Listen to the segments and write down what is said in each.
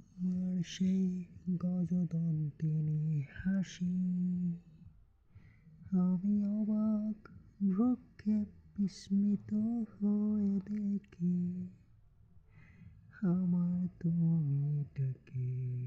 তোমার সেই গজদন্তিনী হাসি। আমি অবাক ভ্রুক্ষেপ বিস্মিত হয়ে দেখি আমার তুমিটাকে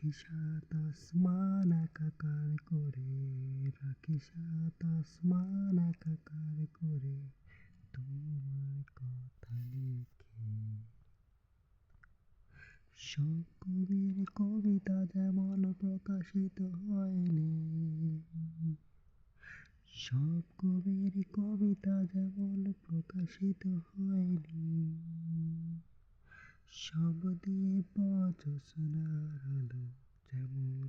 রাখি সাত আসমান একাকার করে। রাখি সাত আসমান একাকার করে তোমার কথা লিখে। সব কবির কবিতা যেমন প্রকাশিত হয়নি সব কবির কবিতা যেমন প্রকাশিত হয়নি সব দিয়ে পচনার আলো যেমন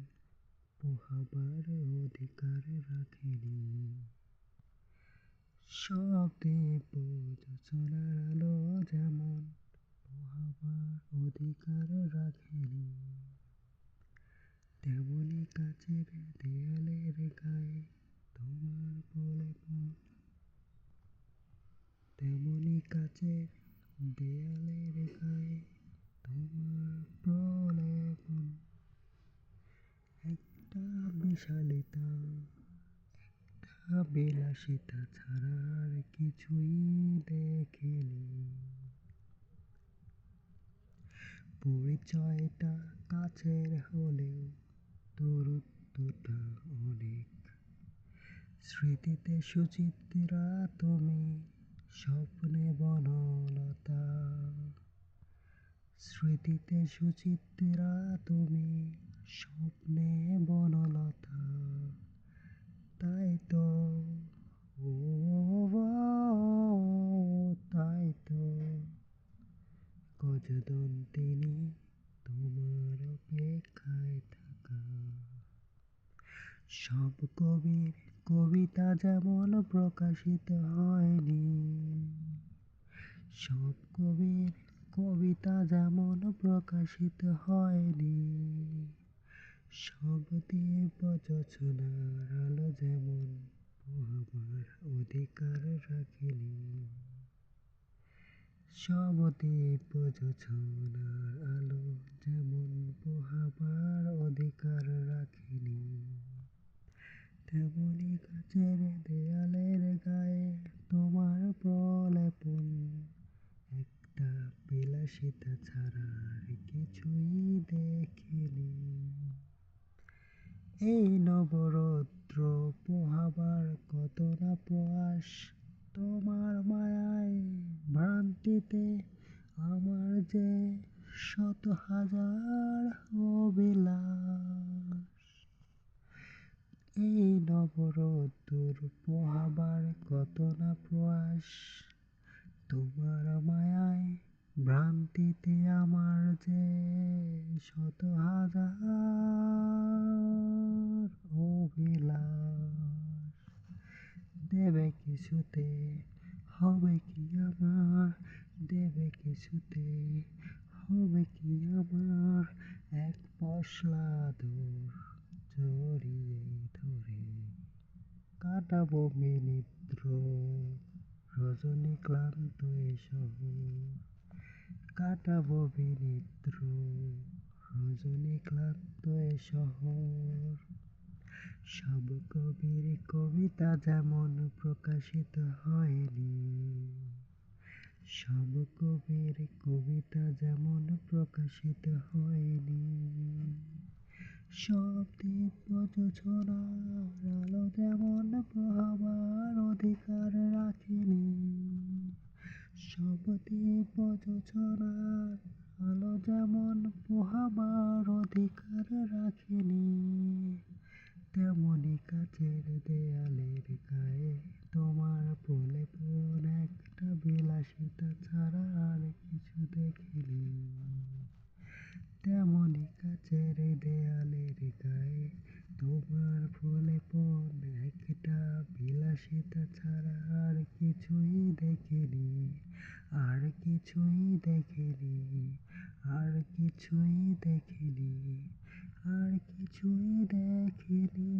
পোহাবার অধিকার রাখেনি। সব দিয়ে পচনার আলো যেমন পোহাবার অধিকার রাখেনি। তেমনি কাছের দেয়ালের গায়ে তোমার প্রলেপন তেমনি কাছের দেয়ালের গায়ে তোমার প্রলেপন একটা একটা বিলাসিতা ছাড়া আর কিছুই দেখিনি। পরিচয়টা কাছের হলেও দূরত্বটা অনেক। স্মৃতিতে সুচিত্রা, তুমি স্বপ্নে বনলতা। স্মৃতিতে সুচিত্রা, তুমি স্বপ্নে বনলতা, তাই তো, ও তাই তো। গজদন্তিনী তোমার অপেক্ষায় থাকা? সব কবির কবিতা যেমন প্রকাশিত হয়নি, সব কবির কবিতা যেমন প্রকাশিত হয়নি। সব দিয়ে আলো যেমন পোহাবার অধিকার রাখেনি সব দিয়ে আলো যেমন পোহাবার অধিকার রাখেনি তেমনি কাছের দেয়ালের গায়ে তোমার প্রলেপন, একটা বিলাসিতা ছাড়া আর কিছুই দেখিনি। এই নবরৌদ্র পোহাবার কত না প্রয়াস? তোমার মায়ায় ভ্রান্তিতে আমার যে শত হাজার অভিলাষ। এই নবরৌদ্র পোহাবার কত না প্রয়াস? তোমার মায়ায় ভ্রান্তিতে আমার যে শত হাজার অভিলাষ দেবে কিছুতে হবে কি আমার? দেবে কিছুতে হবে কি আমার? এক পশলা দূর জড়িয়ে ধরে কাটাবো বিনিদ্র, রজনী ক্লান্ত এ শহর কাটাবো বিনিদ্র, রজনী ক্লান্ত শহর সব কবির কবিতা যেমন প্রকাশিত হয়নি, সব কবির কবিতা যেমন প্রকাশিত হয়নি। সব দিব্য যোছনার আলো যেমন পোহাবার অধিকার রাখেনি, সব দিব্য যোছনার আলো যেমন পোহাবার অধিকার রাখেনি। তেমনি দেয়ালের গায়ে তোমার প্রলেপন একটা বিলাসিতা ছাড়া আর কিছু দেখিনি। তেমনি কাছের দেয়ালের গায়ে তোমার প্রলেপন একটা বিলাসিতা ছাড়া আর কিছুই দেখিনি। আর কিছুই দেখিনি, আর কিছুই দেখিনি। আর কিছুই দেখিনি